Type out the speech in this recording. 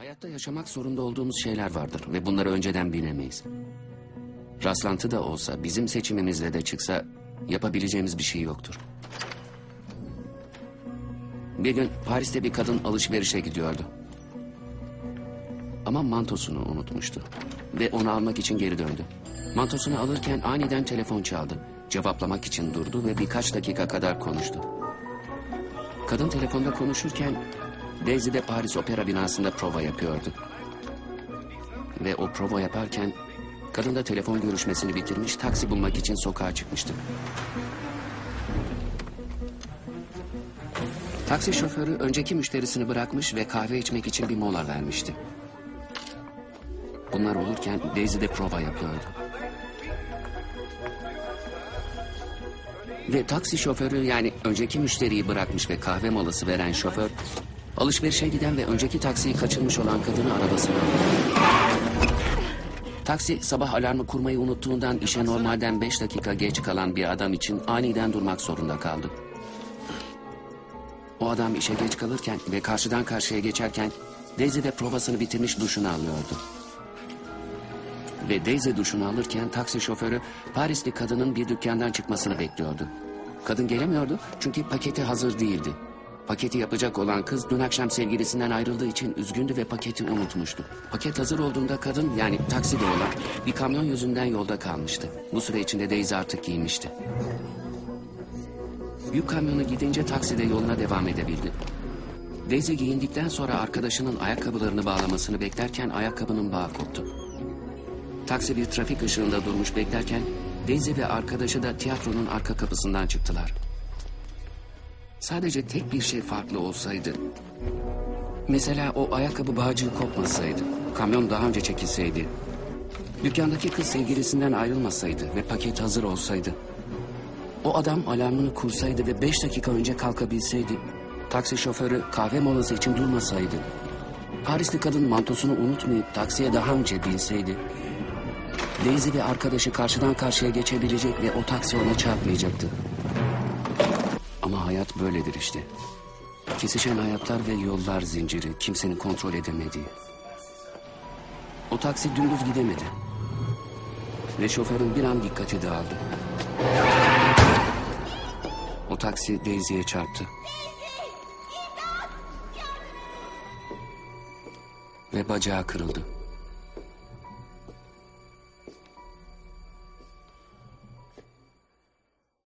Hayatta yaşamak zorunda olduğumuz şeyler vardır ve bunları önceden bilemeyiz. Rastlantı da olsa, bizim seçimimizle de çıksa yapabileceğimiz bir şey yoktur. Bir gün Paris'te bir kadın alışverişe gidiyordu. Ama mantosunu unutmuştu ve onu almak için geri döndü. Mantosunu alırken aniden telefon çaldı. Cevaplamak için durdu ve birkaç dakika kadar konuştu. Kadın telefonda konuşurken Daisy de Paris Opera binasında prova yapıyordu. Ve o prova yaparken kadın da telefon görüşmesini bitirmiş taksi bulmak için sokağa çıkmıştı. Taksi şoförü önceki müşterisini bırakmış ve kahve içmek için bir mola vermişti. Bunlar olurken Daisy de prova yapıyordu. Ve taksi şoförü yani önceki müşteriyi bırakmış ve kahve molası veren şoför... ...alışverişe giden ve önceki taksiyi kaçırmış olan kadını arabasına. Taksi sabah alarmı kurmayı unuttuğundan işe normalden beş dakika geç kalan bir adam için aniden durmak zorunda kaldı. O adam işe geç kalırken ve karşıdan karşıya geçerken Daisy de provasını bitirmiş duşunu alıyordu. Ve Daisy duşunu alırken taksi şoförü Parisli kadının bir dükkandan çıkmasını bekliyordu. Kadın gelemiyordu çünkü paketi hazır değildi. Paketi yapacak olan kız dün akşam sevgilisinden ayrıldığı için üzgündü ve paketi unutmuştu. Paket hazır olduğunda kadın yani takside olan bir kamyon yüzünden yolda kalmıştı. Bu süre içinde Daisy artık giyinmişti. Yük kamyonu gidince takside yoluna devam edebildi. Daisy giyindikten sonra arkadaşının ayakkabılarını bağlamasını beklerken ayakkabının bağı koptu. Taksi bir trafik ışığında durmuş beklerken Daisy ve arkadaşı da tiyatronun arka kapısından çıktılar. Sadece tek bir şey farklı olsaydı. Mesela o ayakkabı bağcığı kopmasaydı. Kamyon daha önce çekilseydi. Dükkandaki kız sevgilisinden ayrılmasaydı ve paket hazır olsaydı. O adam alarmını kursaydı ve beş dakika önce kalkabilseydi. Taksi şoförü kahve molası için durmasaydı. Parisli kadın mantosunu unutmayıp taksiye daha önce binseydi. Daisy ve arkadaşı karşıdan karşıya geçebilecek ve o taksi ona çarpmayacaktı. Ama hayat böyledir işte. Kesişen hayatlar ve yollar zinciri kimsenin kontrol edemediği. O taksi dümdüz gidemedi. Ve şoförün bir an dikkati dağıldı. O taksi Daisy'ye çarptı. Ve bacağı kırıldı.